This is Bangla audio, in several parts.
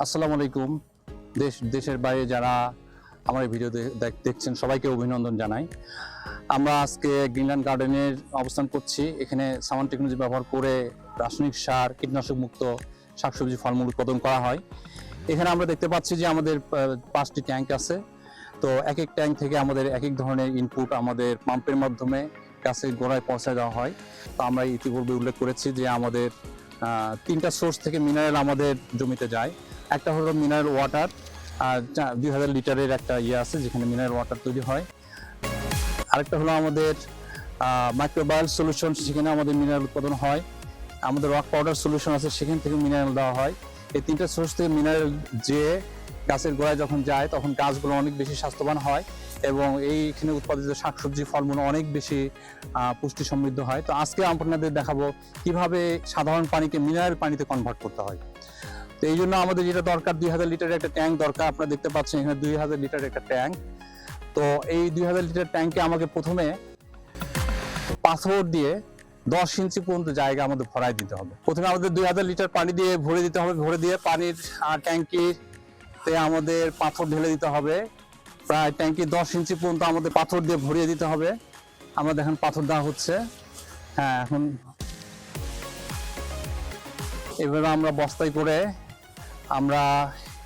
আসসালামু আলাইকুম। দেশ, দেশের বাইরে যারা আমার এই ভিডিও দেখ- দেখছেন, সবাইকে অভিনন্দন জানাই। আমরা আজকে গ্রিনল্যান্ড গার্ডেনের অবস্থান করছি। এখানে সামান টেকনোলজি ব্যবহার করে রাসায়নিক সার, কীটনাশক মুক্ত শাকসবজি ফলমূল উৎপাদন করা হয়। এখানে আমরা দেখতে পাচ্ছি যে আমাদের পাঁচটি ট্যাঙ্ক আছে। তো এক এক ট্যাঙ্ক থেকে আমাদের এক এক ধরনের ইনপুট আমাদের পাম্পের মাধ্যমে গাছের গোড়ায় পৌঁছে দেওয়া হয়। তো আমরা ইতিপূর্বে উল্লেখ করেছি যে আমাদের তিনটা সোর্স থেকে মিনারেল আমাদের জমিতে যায়। একটা হলো মিনারেল ওয়াটার আর দুই হাজার লিটারের একটা ইয়ে আছে যেখানে মিনারেল ওয়াটার তৈরি হয়। আরেকটা হলো আমাদের মাইক্রোবায়াল সলিউশন সেখানে আমাদের মিনারেল উৎপাদন হয়। আমাদের রক পাউডার সলিউশন আছে, সেখান থেকে মিনারেল দেওয়া হয়। এই তিনটা সোর্স থেকে মিনারেল যে গাছের গোড়ায় যখন যায়, তখন গাছগুলো অনেক বেশি স্বাস্থ্যবান হয় এবং এইখানে উৎপাদিত শাকসবজি, ফলমূল অনেক বেশি পুষ্টি সমৃদ্ধ হয়। তো আজকে আপনাদের দেখাবো কীভাবে সাধারণ পানিকে মিনারেল পানিতে কনভার্ট করতে হয়। তো এই জন্য আমাদের যেটা দরকার, দুই হাজার লিটারের একটা ট্যাঙ্ক দরকার। আপনারা দেখতে পাচ্ছেন এখানে দুই হাজার লিটারের একটা ট্যাঙ্ক। তো এই দুই হাজার লিটার ট্যাঙ্কে আমাকে প্রথমে পাথর দিয়ে দশ ইঞ্চি পর্যন্ত জায়গা আমাদের ভরাই দিতে হবে। প্রথমে আমাদের দুই হাজার লিটার পানি দিয়ে ভরে দিতে হবে। ভরে দিয়ে পানির ট্যাঙ্কিতে আমাদের পাথর ঢেলে দিতে হবে। প্রায় ট্যাঙ্কি দশ ইঞ্চি পর্যন্ত আমাদের পাথর দিয়ে ভরিয়ে দিতে হবে। আমরা দেখেন পাথর দেওয়া হচ্ছে। হ্যাঁ এখন এভাবে আমরা বস্তায় করে আমরা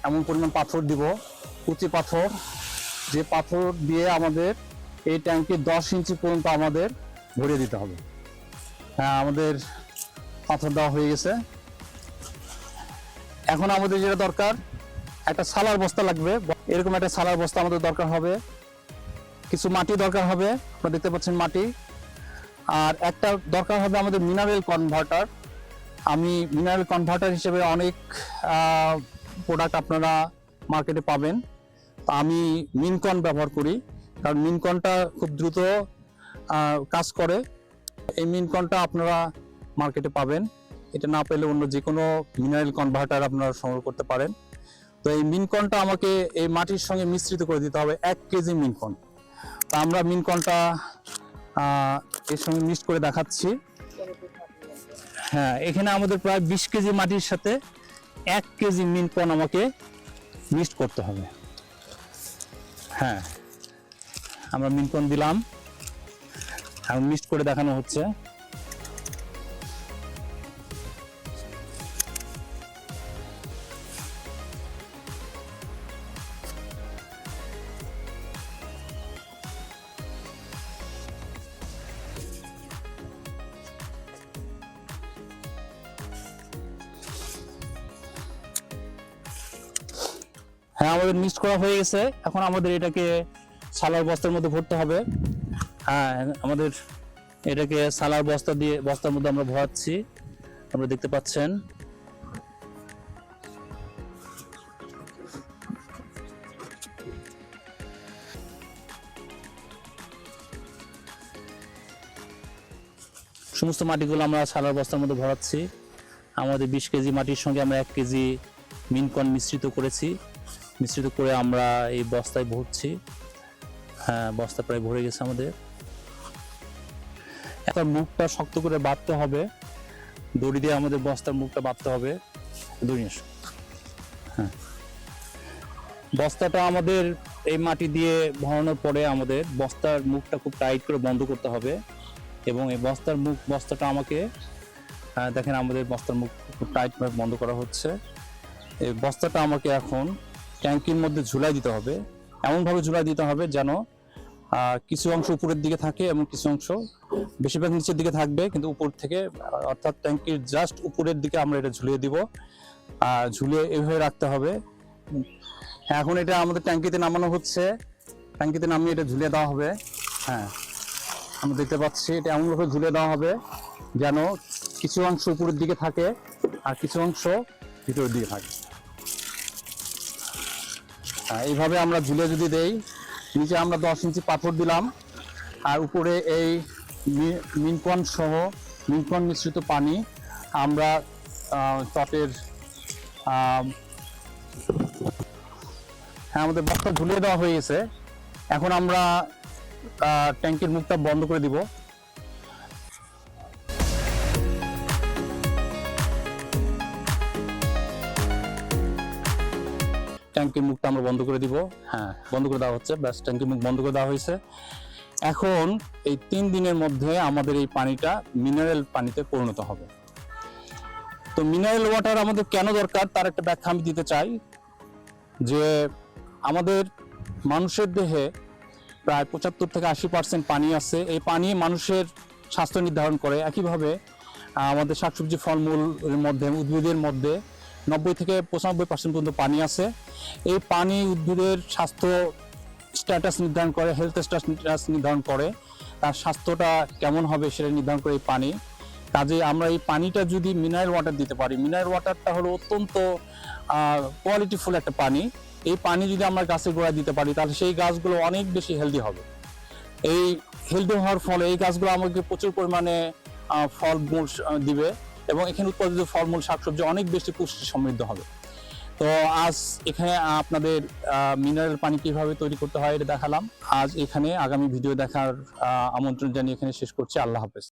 এমন পরিমাণ পাথর দিব, কুচি পাথর। যে পাথর দিয়ে আমাদের এই ট্যাঙ্কে দশ ইঞ্চি পর্যন্ত আমাদের ভরিয়ে দিতে হবে। হ্যাঁ আমাদের পাথর দেওয়া হয়ে গেছে। এখন আমাদের যেটা দরকার, একটা সালার বস্তা লাগবে। এরকম একটা সালার বস্তা আমাদের দরকার হবে। কিছু মাটি দরকার হবে, আপনারা দেখতে পাচ্ছেন মাটি। আর একটা দরকার হবে আমাদের মিনারেল কনভার্টার আমি মিনারেল কনভার্টার হিসেবে অনেক প্রোডাক্ট আপনারা মার্কেটে পাবেন। আমি মিনকন ব্যবহার করি, কারণ মিনকনটা খুব দ্রুত কাজ করে। এই মিনকনটা আপনারা মার্কেটে পাবেন। এটা না পেলে অন্য যে কোনো মিনারেল কনভার্টার আপনারা সংগ্রহ করতে পারেন। তো এই মিনকনটা আমাকে এই মাটির সঙ্গে মিশ্রিত করে দিতে হবে এক কেজি মিনকন তা আমরা মিনকনটা এর সঙ্গে মিক্স করে দেখাচ্ছি। হ্যাঁ এখানে আমাদের প্রায় বিশ কেজি মাটির সাথে এক কেজি মিনপন আমাকে মিক্সড করতে হবে। হ্যাঁ আমরা মিনকন দিলাম। এখন মিক্সড করে দেখানো হচ্ছে। হ্যাঁ আমাদের মিক্সড করা হয়ে গেছে। এখন আমাদের এটাকে সালার বস্তার মধ্যে ভরতে হবে। হ্যাঁ আমাদের এটাকে সালার বস্তা দিয়ে, বস্তার মধ্যে আমরা ভরাচ্ছি। আপনারা দেখতে পাচ্ছেন। সমস্ত মাটিগুলো আমরা সালার বস্তার মধ্যে ভরাচ্ছি। আমাদের বিশ কেজি মাটির সঙ্গে আমরা এক কেজি মিনকন মিশ্রিত করেছি। মিশ্রিত করে আমরা এই বস্তায় ভরছি। হ্যাঁ বস্তা প্রায় ভরে গেছে আমাদের। এখন মুখটা শক্ত করে বাঁধতে হবে। দড়ি দিয়ে আমাদের বস্তার মুখটা বাঁধতে হবে। দড়ি হ্যাঁ। বস্তাটা আমাদের এই মাটি দিয়ে ভরানোর পরে আমাদের বস্তার মুখটা খুব টাইট করে বন্ধ করতে হবে এবং এই বস্তার মুখ, বস্তাটা আমাকে দেখেন আমাদের বস্তার মুখ খুব টাইট বন্ধ করা হচ্ছে। এই বস্তাটা আমাকে এখন ট্যাঙ্কির মধ্যে ঝুলাই দিতে হবে। এমনভাবে ঝুলাই দিতে হবে যেন কিছু অংশ উপরের দিকে থাকে এবং কিছু অংশ বেশিরভাগ নিচের দিকে থাকবে। কিন্তু উপর থেকে, অর্থাৎ ট্যাঙ্কির জাস্ট উপরের দিকে আমরা এটা ঝুলিয়ে দিব। আর ঝুলিয়ে এভাবে রাখতে হবে। এখন এটা আমাদের ট্যাঙ্কিতে নামানো হচ্ছে। ট্যাঙ্কিতে নামিয়ে এটা ঝুলিয়ে দেওয়া হবে। হ্যাঁ আমরা দেখতে পাচ্ছি এটা এমনভাবে ঝুলিয়ে দেওয়া হবে যেন কিছু অংশ উপরের দিকে থাকে আর কিছু অংশ ভিতরের দিকে থাকে। এইভাবে আমরা ঝুলে যদি দেই, নিচে আমরা দশ ইঞ্চি পাথর দিলাম, আর উপরে এই মিনকন সহ মিনকন মিশ্রিত পানি আমরা চটের হ্যাঁ আমাদের বস্তা ঝুলিয়ে দেওয়া হয়ে গেছে। এখন আমরা ট্যাঙ্কির মুখটা বন্ধ করে দিব। ট্যাঙ্কির মুখটা আমরা বন্ধ করে দিব। হ্যাঁ বন্ধ করে দেওয়া হচ্ছে। ব্যাস, ট্যাঙ্কির মুখ বন্ধ করে দেওয়া হয়েছে। এখন এই তিন দিনের মধ্যে আমাদের এই পানিটা মিনারেল পানিতে পরিণত হবে। তো মিনারেল ওয়াটার আমাদের কেন দরকার? তার একটা ব্যাখ্যা আমি দিতে চাই। যে আমাদের মানুষের দেহে প্রায় পঁচাত্তর থেকে আশি পার্সেন্ট পানি আছে। এই পানি মানুষের স্বাস্থ্য নির্ধারণ করে। একইভাবে আমাদের শাকসবজি ফলমূলের মধ্যে, উদ্ভিদের মধ্যে নব্বই থেকে পঁচানব্বই পার্সেন্ট পর্যন্ত পানি আছে। এই পানি উদ্ভিদের স্বাস্থ্য স্ট্যাটাস নির্ধারণ করে হেলথ স্ট্যাটাস নির্ধারণ করে, তার স্বাস্থ্যটা কেমন হবে সেটা নির্ধারণ করে এই পানি। কাজে আমরা এই পানিটা যদি মিনারেল ওয়াটার দিতে পারি মিনারেল ওয়াটারটা হলো অত্যন্ত কোয়ালিটিফুল একটা পানি। এই পানি যদি আমরা গাছের গোড়ায় দিতে পারি, তাহলে সেই গাছগুলো অনেক বেশি হেলদি হবে। এই হেলদি হওয়ার ফলে এই গাছগুলো আমাকে প্রচুর পরিমাণে ফল দিবে। এবং এখানে উৎপাদিত ফলমূল, শাকসবজি অনেক বেশি পুষ্টি সমৃদ্ধ হবে। তো আজ এখানে আপনাদের মিনারেল পানি কীভাবে তৈরি করতে হয় এটা দেখালাম। আজ এখানে আগামী ভিডিও দেখার আমন্ত্রণ জানিয়ে এখানে শেষ করছি। আল্লাহ হাফেজ।